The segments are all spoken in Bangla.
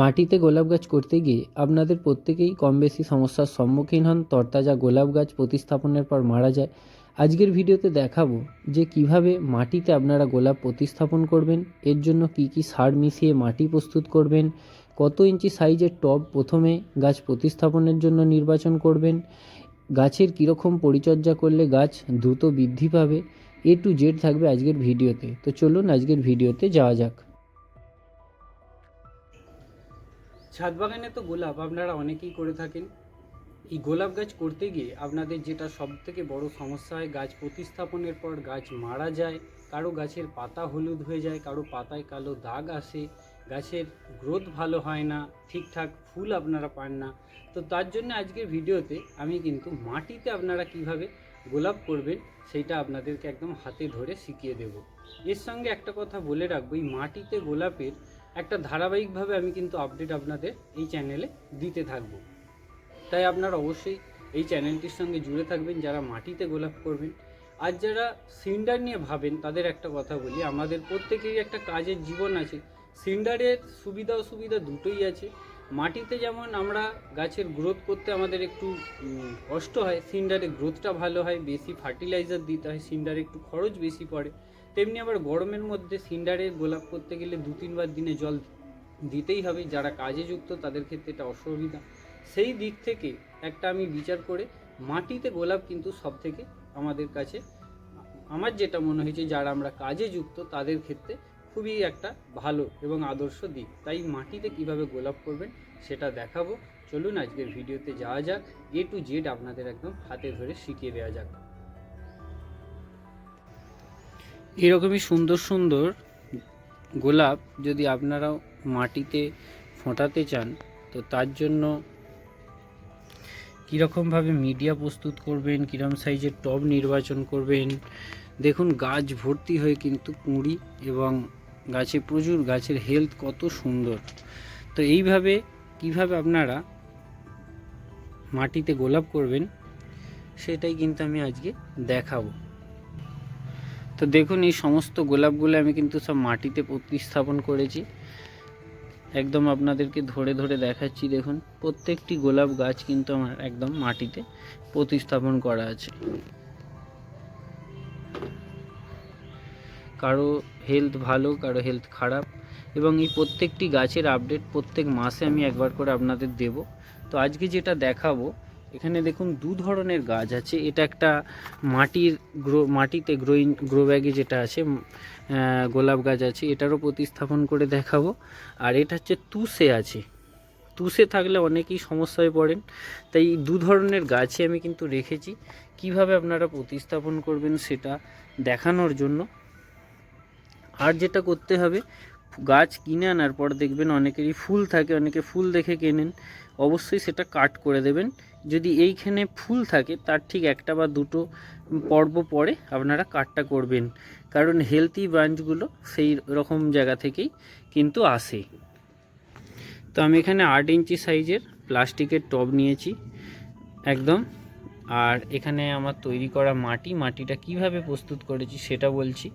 মাটিতে গোলাপ গাছ করতে গিয়ে আপনাদের প্রত্যেকেই কম বেশি সমস্যার সম্মুখীন হন। তরতাজা গোলাপ গাছ প্রতিস্থাপনের পর মারা যায়। আজকের ভিডিওতে দেখাবো যে কীভাবে মাটিতে আপনারা গোলাপ প্রতিস্থাপন করবেন, এর জন্য কি কি সার মিশিয়ে মাটি প্রস্তুত করবেন, কত ইঞ্চি সাইজের টব প্রথমে গাছ প্রতিস্থাপনের জন্য নির্বাচন করবেন, গাছের কীরকম পরিচর্যা করলে গাছ দ্রুত বৃদ্ধি পাবে, এ টু জেড থাকবে আজকের ভিডিওতে। তো চলুন আজকের ভিডিওতে যাওয়া যাক। ছাদ বাগানে তো গোলাপ আপনারা অনেকেই করে থাকেন। এই গোলাপ গাছ করতে গিয়ে আপনাদের যেটা সব থেকে বড় সমস্যা হয়, গাছ প্রতিস্থাপনের পর গাছ মারা যায়, কারও গাছের পাতা হলুদ হয়ে যায়, কারও পাতায় কালো দাগ আসে, গাছের গ্রোথ ভালো হয় না, ঠিকঠাক ফুল আপনারা পান না। তো তার জন্য আজকের ভিডিওতে আমি কিন্তু মাটিতে আপনারা কীভাবে গোলাপ করবেন সেইটা আপনাদেরকে একদম হাতে ধরে শিখিয়ে দেব। এর সঙ্গে একটা কথা বলে রাখব, এই মাটিতে গোলাপের একটা ধারাবাহিকভাবে আমি কিন্তু আপডেট আপনাদের এই চ্যানেলে দিতে থাকব। তাই আপনারা অবশ্যই এই চ্যানেলটির সঙ্গে জুড়ে থাকবেন, যারা মাটিতে গোলাপ করবেন। আর যারা সিন্ডার নিয়ে ভাবেন, তাদের একটা কথা বলি, আমাদের প্রত্যেকেরই একটা কাজের জীবন আছে। সিন্ডারের সুবিধা অসুবিধা দুটোই আছে। মাটিতে যেমন আমরা গাছের গ্রোথ করতে আমাদের একটু কষ্ট হয় সিন্ডারে গ্রোথটা ভালো হয়, বেশি ফার্টিলাইজার দিতে হয় সিন্ডারে একটু খরচ বেশি পড়ে। তেমনি আবার গরমের মধ্যে সিন্ডারে গোলাপ করতে গেলে দু তিনবার দিনে জল দিতেই হবে। যারা কাজে যুক্ত তাদের ক্ষেত্রে এটা অসুবিধা। সেই দিক থেকে একটা আমি বিচার করে, মাটিতে গোলাপ কিন্তু সব থেকে আমাদের কাছে, আমার যেটা মনে হয়েছে যারা আমরা কাজে যুক্ত তাদের ক্ষেত্রে খুবই একটা ভালো এবং আদর্শ দিক। তাই মাটিতে কীভাবে গোলাপ করবেন সেটা দেখাবো। চলুন আজকের ভিডিওতে যাওয়া যাক। এ টু জেড আপনাদের একদম হাতে ধরে শিখিয়ে দেওয়া যাক। এরকমই সুন্দর সুন্দর গোলাপ যদি আপনারাও মাটিতে ফোটাতে চান, তো তার জন্য কীরকমভাবে মিডিয়া প্রস্তুত করবেন কীরকম সাইজের টব নির্বাচন করবেন। দেখুন, গাছ ভর্তি হয়ে কিন্তু কুঁড়ি এবং গাছে প্রচুর, গাছের হেলথ কত সুন্দর। তো এইভাবে কীভাবে আপনারা মাটিতে গোলাপ করবেন, সেটাই কিন্তু আমি আজকে দেখাবো। তো দেখুন, এই সমস্ত গোলাপগুলো আমি কিন্তু সব মাটিতে প্রতিস্থাপন করেছি। একদম আপনাদেরকে ধরে ধরে দেখাচ্ছি, দেখুন, প্রত্যেকটি গোলাপ গাছ কিন্তু আমার একদম মাটিতে প্রতিস্থাপন করা আছে। কারও হেলথ ভালো, কারও হেলথ খারাপ এবং এই প্রত্যেকটি গাছের আপডেট প্রত্যেক মাসে আমি একবার করে আপনাদের দেব। তো আজকে যেটা দেখাবো এখানে দেখুন দু ধরনের গাছ আছে। এটা একটা মাটির গ্রো, মাটিতে গ্রোইং গ্রো ব্যাগে যেটা আছে গোলাপ গাছ আছে, এটারও প্রতিস্থাপন করে দেখাবো। আর এটা হচ্ছে তুষে আছে। তুষে থাকলে অনেকেই সমস্যায় পড়েন। তাই দু ধরনের গাছে আমি কিন্তু রেখেছি। কীভাবে আপনারা প্রতিস্থাপন করবেন সেটা দেখানোর জন্য। আর যেটা করতে হবে, গাছ কিনে আনার পর দেখবেন অনেকেরই ফুল থাকে, অনেকে ফুল দেখে কেনেন। অবশ্যই সেটা কাট করে দেবেন। যদি এইখানে ফুল থাকে, তার ঠিক একটা বা দুটো পর্ব পরে আপনারা কাটটা করবেন। কারণ হেলদি ব্রাঞ্চগুলো সেই রকম জায়গা থেকেই কিন্তু আসে। তো আমি এখানে আট ইঞ্চি সাইজের প্লাস্টিকের টব নিয়েছি একদম। আর এখানে আমার তৈরি করা মাটি, মাটিটা কীভাবে প্রস্তুত করেছি সেটা বলছি।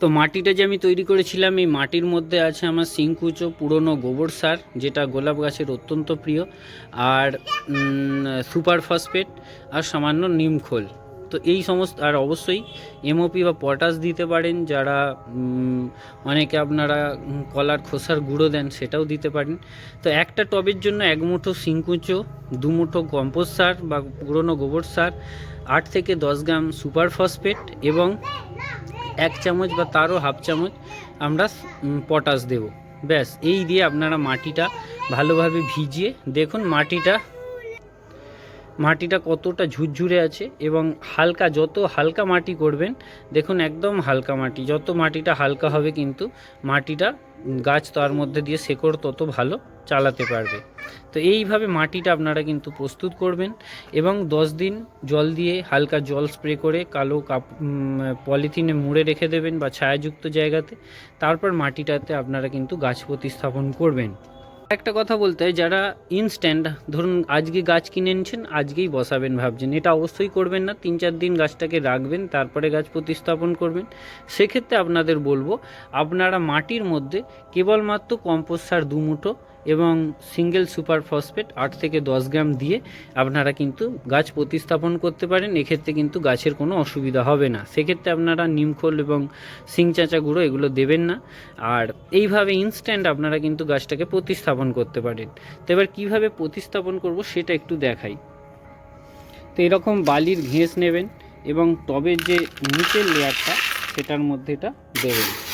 তো মাটিটা যে আমি তৈরি করেছিলাম, এই মাটির মধ্যে আছে আমার সিংকুচো পুরনো গোবর সার, যেটা গোলাপ গাছের অত্যন্ত প্রিয়, আর সুপার ফসফেট, আর সামান্য নিমখোল তো এই সমস্ত, আর অবশ্যই এমওপি বা পটাশ দিতে পারেন, যারা অনেকে আপনারা কলার খোসার গুঁড়ো দেন, সেটাও দিতে পারেন। তো একটা টবের জন্য এক মুঠো সিংকুচো, দু মুঠো কম্পোস্ট সার বা পুরনো গোবর সার, আট থেকে দশ গ্রাম সুপার ফসফেট এবং এক চামচ বা তারও হাফ চামচ আমরা পটাশ দেব। ব্যাস, এই দিয়ে আপনারা মাটিটা ভালোভাবে ভিজিয়ে দেখুন মাটিটা মাটিটা কতটা ঝুরঝুরে আছে এবং হালকা, যত হালকা মাটি করবেন, দেখুন একদম হালকা মাটি, যত মাটিটা হালকা হবে কিন্তু মাটিটা গাছ তার মধ্যে দিয়ে শেকড় তত ভালো চালাতে পারবে। তো এইভাবে মাটিটা আপনারা কিন্তু প্রস্তুত করবেন এবং দশ দিন জল দিয়ে হালকা জল স্প্রে করে কালো কাপ পলিথিনে মুড়ে রেখে দেবেন বা ছায়াযুক্ত জায়গাতে, তারপর মাটিটাতে আপনারা কিন্তু গাছ প্রতিস্থাপন করবেন। একটা কথা বলতে, যারা ইনস্ট্যান্ট ধরুন আজকে গাছ কিনে নিচ্ছেন আজকেই বসাবেন ভাবছেন। এটা অবশ্যই করবেন না, তিন চার দিন গাছটাকে রাখবেন, তারপরে গাছ প্রতিস্থাপন করবেন। সেক্ষেত্রে আপনাদের বলব, আপনারা মাটির মধ্যে কেবলমাত্র কম্পোস্ট সার দু মুঠো এবং সিঙ্গেল সুপার ফসফেট আট থেকে দশ গ্রাম দিয়ে আপনারা কিন্তু গাছ প্রতিস্থাপন করতে পারেন। এক্ষেত্রে কিন্তু গাছের কোনো অসুবিধা হবে না। সেক্ষেত্রে আপনারা নিমখোল এবং সিং চাঁচা গুঁড়ো এগুলো দেবেন না। আর এইভাবে ইনস্ট্যান্ট আপনারা কিন্তু গাছটাকে প্রতিস্থাপন করতে পারেন। তো এবার কীভাবে প্রতিস্থাপন করব সেটা একটু দেখাই। তো এরকম বালির ঘেঁস নেবেন এবং টবের যে নিচের লেয়ারটা সেটার মধ্যে এটা দেবেন।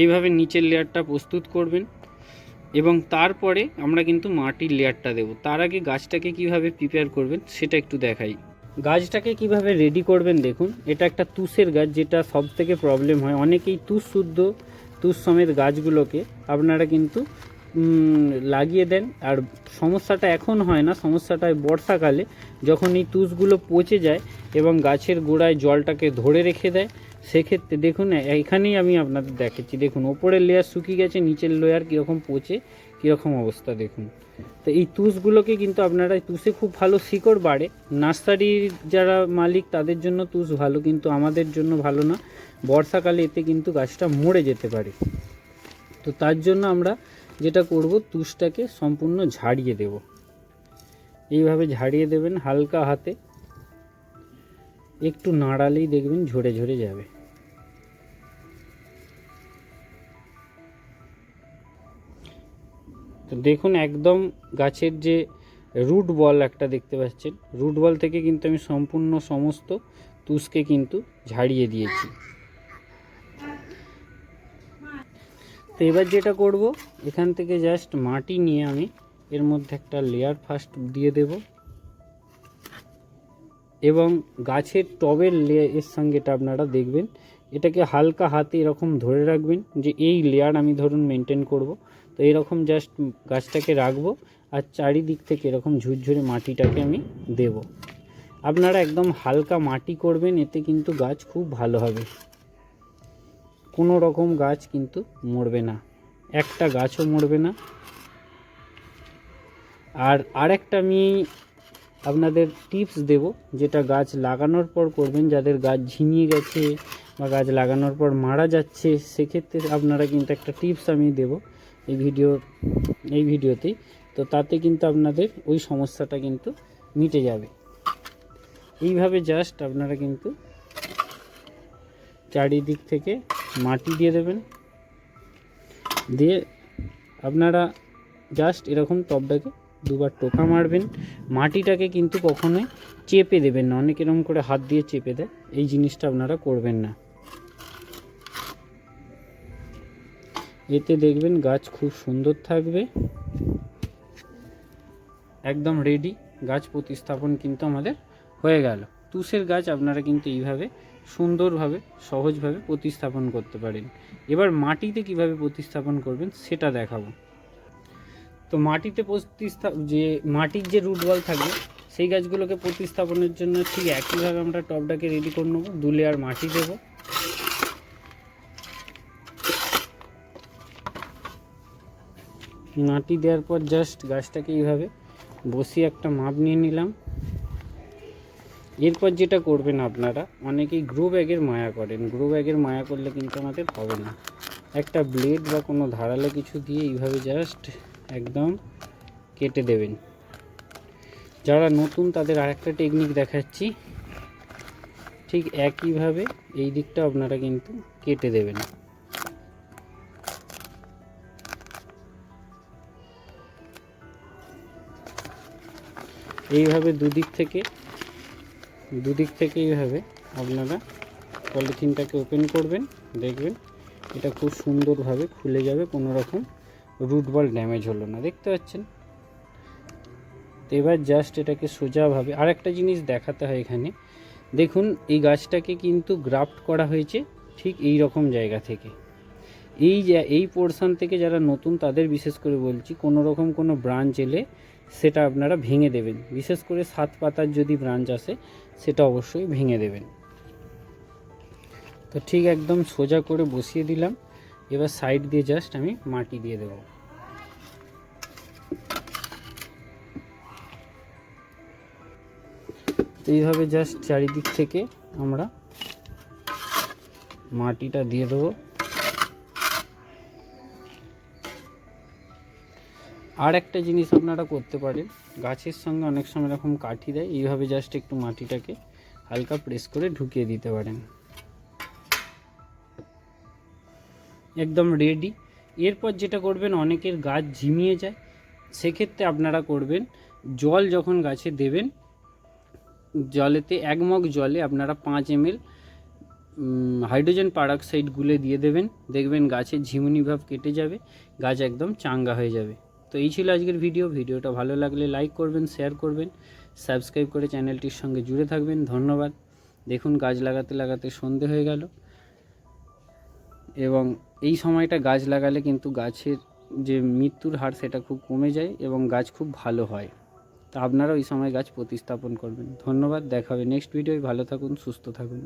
এইভাবে নিচের লেয়ারটা প্রস্তুত করবেন এবং তারপরে আমরা কিন্তু মাটির লেয়ারটা দেব। তার আগে গাছটাকে কীভাবে প্রিপেয়ার করবেন সেটা একটু দেখাই। গাছটাকে কীভাবে রেডি করবেন দেখুন, এটা একটা তুষের গাছ যেটা সব থেকে প্রবলেম হয়। অনেকেই তুষ শুদ্ধ, তুষ সমেত গাছগুলোকে আপনারা কিন্তু লাগিয়ে দেন। আর সমস্যাটা এখন হয় না, সমস্যাটা হয় বর্ষাকালে। যখন এই তুষগুলো পচে যায় এবং গাছের গোড়ায় জলটাকে ধরে রেখে দেয় সেক্ষেত্রে দেখুন এখানেই আমি আপনাদের দেখাচ্ছি। দেখুন, ওপরের লেয়ার শুকিয়ে গেছে, নিচের লেয়ার কীরকম পচে, কীরকম অবস্থা দেখুন। তো এই তুষগুলোকে কিন্তু আপনারা তুষে খুব ভালো শিকড় বাড়ে। নার্সারির যারা মালিক, তাদের জন্য তুষ ভালো, কিন্তু আমাদের জন্য ভালো না। বর্ষাকালে এতে কিন্তু গাছটা মরে যেতে পারে। তো তার জন্য আমরা যেটা করব, তুষটাকে সম্পূর্ণ ঝাড়িয়ে দেব। এইভাবে ঝাড়িয়ে দেবেন হালকা হাতে। একটু নাড়ালেই দেখবেন ঝরে ঝরে যাবে। তো দেখুন একদম গাছের যে রুট বল একটা দেখতে পাচ্ছেন, রুট বল থেকে কিন্তু আমি সম্পূর্ণ সমস্ত তুষকে কিন্তু ঝাড়িয়ে দিয়েছি। তো এবার যেটা করব, এখান থেকে জাস্ট মাটি নিয়ে আমি এর মধ্যে একটা লেয়ার ফার্স্ট দিয়ে দেব। এবং গাছের টবের এর সঙ্গে এটা আপনারা দেখবেন, এটাকে হালকা হাতে এরকম ধরে রাখবেন যে এই লেয়ার আমি ধরুন মেনটেন করব। তো এরকম জাস্ট গাছটাকে রাখব আর চারিদিক থেকে এরকম ঝুরঝুরে মাটিটাকে আমি দেব। আপনারা একদম হালকা মাটি করবেন, এতে কিন্তু গাছ খুব ভালো হবে। কোনো রকম গাছ কিন্তু মরবে না। একটা গাছও মরবে না। আর আরেকটা আমি আপনাদের টিপস দেব, যেটা গাছ লাগানোর পর করবেন, যাদের গাছ ঝিমিয়ে গেছে বা গাছ লাগানোর পর মারা যাচ্ছে, সেক্ষেত্রে আপনারা কিন্তু একটা টিপস আমি দেব এই ভিডিও, এই ভিডিওতেই। তো তাতে কিন্তু আপনাদের ওই সমস্যাটা কিন্তু মিটে যাবে। এইভাবে জাস্ট আপনারা কিন্তু চারিদিক থেকে মাটি দিয়ে দেবেন। দিয়ে আপনারা জাস্ট এরকম টবটাকে দুবার টোকা মারবেন। মাটিটাকে কিন্তু কখনোই চেপে দেবেন না। অনেক এরকম করে হাত দিয়ে চেপে দেয়। এই জিনিসটা আপনারা করবেন না। এতে দেখবেন গাছ খুব সুন্দর থাকবে। একদম রেডি গাছ প্রতিস্থাপন কিন্তু আমাদের হয়ে গেল। তুষের গাছ আপনারা কিন্তু এইভাবে সুন্দরভাবে, সহজভাবে প্রতিস্থাপন করতে পারেন। এবার মাটিতে কীভাবে প্রতিস্থাপন করবেন সেটা দেখাবো। তো মাটিতে প্রতিস্থা যে মাটির যে রুট বল থাকবে, সেই গাছগুলোকে প্রতিস্থাপনের জন্য ঠিক একইভাবে আমরা টবটাকে রেডি করে নেব দু লেয়ার মাটি দেবো। মাটি দেওয়ার পর জাস্ট গাছটাকে এইভাবে বসিয়ে একটা মাপ নিয়ে নিলাম। এরপর যেটা করবেন আপনারা, অনেকেই গ্রো ব্যাগের মায়া করেন। গ্রো ব্যাগের মায়া করলে কিন্তু আমাদের হবে না। একটা ব্লেড বা কোনো ধারালো কিছু দিয়ে এইভাবে জাস্ট একদম কেটে দেবেন। যারা নতুন তাদের আরেকটা টেকনিক দেখাচ্ছি। ঠিক একইভাবে এই দিকটা আপনারা কিন্তু কেটে দেবেন। এইভাবে দুদিক থেকে দুদিক থেকে এইভাবে আপনারা পলিথিনটাকে ওপেন করবেন, দেখবেন এটা খুব সুন্দরভাবে খুলে যাবে, কোনো রকম রুট বল ড্যামেজ হলো না, দেখতে পাচ্ছেন? তো এবার জাস্ট এটাকে সোজাভাবে আর একটা জিনিস দেখাতে হয় এখানে। দেখুন, এই গাছটাকে কিন্তু গ্রাফট করা হয়েছে ঠিক এই রকম জায়গা থেকে। এই যে- এই পোর্শন থেকে যারা নতুন, তাদের বিশেষ করে বলছি, কোনো রকম কোনো ব্রাঞ্চ এলে সেটা আপনারা ভেঙে দেবেন। বিশেষ করে সাত পাতার যদি ব্রাঞ্চ আসে, সেটা অবশ্যই ভেঙে দেবেন। তো ঠিক একদম সোজা করে বসিয়ে দিলাম। এবার সাইড দিয়ে জাস্ট আমি মাটি দিয়ে দেব। তো এইভাবে জাস্ট চারিদিক থেকে আমরা মাটিটা দিয়ে দেবো। আর একটা জিনিস আপনারা করতে পারেন। গাছের সঙ্গে অনেক সময় এরকম কাঠি দেয়, এইভাবে জাস্ট একটু মাটিটাকে হালকা প্রেস করে ঢুকিয়ে দিতে পারেন। একদম রেডি এরপর যেটা করবেন, অনেকের গাছ ঝিমিয়ে যায়। সেক্ষেত্রে আপনারা করবেন, জল যখন গাছে দেবেন, জলেতে এক মগ জলে আপনারা পাঁচ এমএল হাইড্রোজেন পারঅক্সাইড গুলে দিয়ে দেবেন। দেখবেন গাছের ঝিমুনি ভাব কেটে যাবে, গাছ একদম চাঙ্গা হয়ে যাবে। তো এই ছিল আজকের ভিডিও ভিডিওটা ভালো লাগলে লাইক করবেন শেয়ার করবেন সাবস্ক্রাইব করে চ্যানেলটির সঙ্গে জুড়ে থাকবেন। ধন্যবাদ। দেখুন, গাছ লাগাতে লাগাতে সন্ধে হয়ে গেল। এবং এই সময়টা গাছ লাগালে কিন্তু গাছের যে মৃত্যুর হার সেটা খুব কমে যায় এবং গাছ খুব ভালো হয়। তা আপনারা ওই সময় গাছ প্রতিস্থাপন করবেন। ধন্যবাদ। দেখা হবে নেক্সট ভিডিওয় ভালো থাকুন, সুস্থ থাকুন।